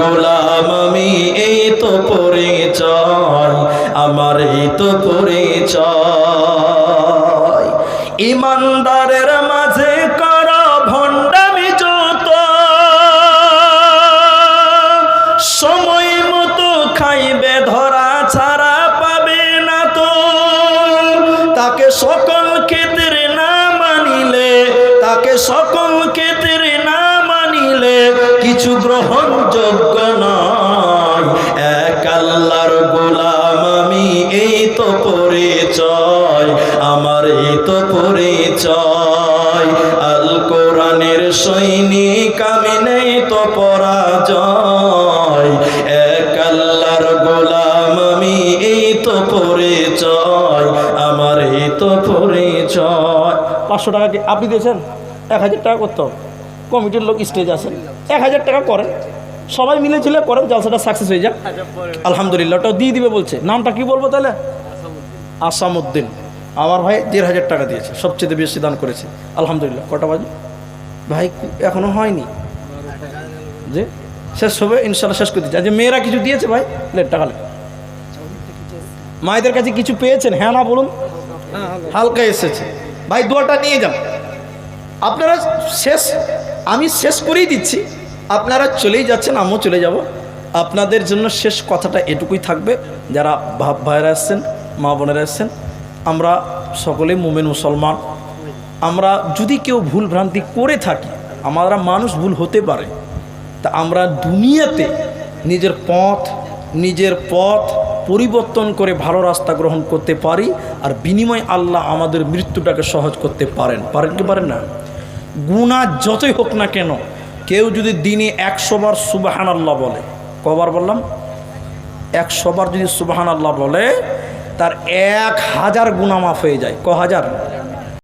গোলাম আমার এই তো মাঝে সময় মতো খাইবে, ধরা ছাড়া পাবে না তো। তাকে সকল ক্ষেত্রে না মানিলে, তাকে সকল ক্ষেত্রে কিছু গ্রহণযোগ্য নয়। এক আল্লাহর গোলাম, আমি এই তো পরিচয়, আমার এই তো পরিচয়। আল কোরআনের সৈনিক, আমি নেই তো পরাজয়। এক আল্লাহর গোলাম, আমি এই তো পরিচয়, আমার এই তো পরিচয়। পাঁচশো টাকা কি আপনি দিয়েছেন? এক হাজার টাকা করতে হবে কমিটির লোক স্টেজ আছেন এক হাজার টাকা করেন সবাই মিলে ঝিলে করেন জলসাটা সাকসেস হয়ে যাক। আলহামদুলিল্লাহ, ওটাও দিয়ে দিবে বলছে। নামটা কি বলব তাহলে? আসামউদ্দিন। আমার ভাই দেড় হাজার টাকা দিয়েছে, সবচেয়ে বেশি দান করেছে। আলহামদুলিল্লাহ, কটা বাজে? ভাই, এখনও হয়নি। যে শেষ হবে ইনশাল্লাহ শেষ করে দিচ্ছে। আজ মেয়েরা কিছু দিয়েছে ভাই? লেট, টাকা। মায়েদের কাছে কিছু পেয়েছেন? হ্যাঁ না বলুন। হালকা এসেছে। ভাই, দোয়াটা নিয়ে যান। আপনারা শেষ, আমি শেষ করেই দিচ্ছি। আপনারা চলেই যাচ্ছেন, আমিও চলে যাব। আপনাদের জন্য শেষ কথাটা এটুকুই থাকবে। যারা ভাব ভাইয়েরা এসছেন, মা বোনেরা এসছেন, আমরা সকলে মোমেন মুসলমান। আমরা যদি কেউ ভুল ভ্রান্তি করে থাকি, আমরা মানুষ ভুল হতে পারে। তা আমরা দুনিয়াতে নিজের পথ নিজের পথ পরিবর্তন করে ভালো রাস্তা গ্রহণ করতে পারি, আর বিনিময় আল্লাহ আমাদের মৃত্যুটাকে সহজ করতে পারেন। পারেন কি পারেন না? গুণা যতই হোক না কেন, কেউ যদি দিনে একশোবার সুবাহান আল্লাহ বলে, কবার বললাম? একশোবার যদি সুবাহান আল্লাহ বলে, তার এক হাজার গুণা মাফ হয়ে যায়। ক হাজার?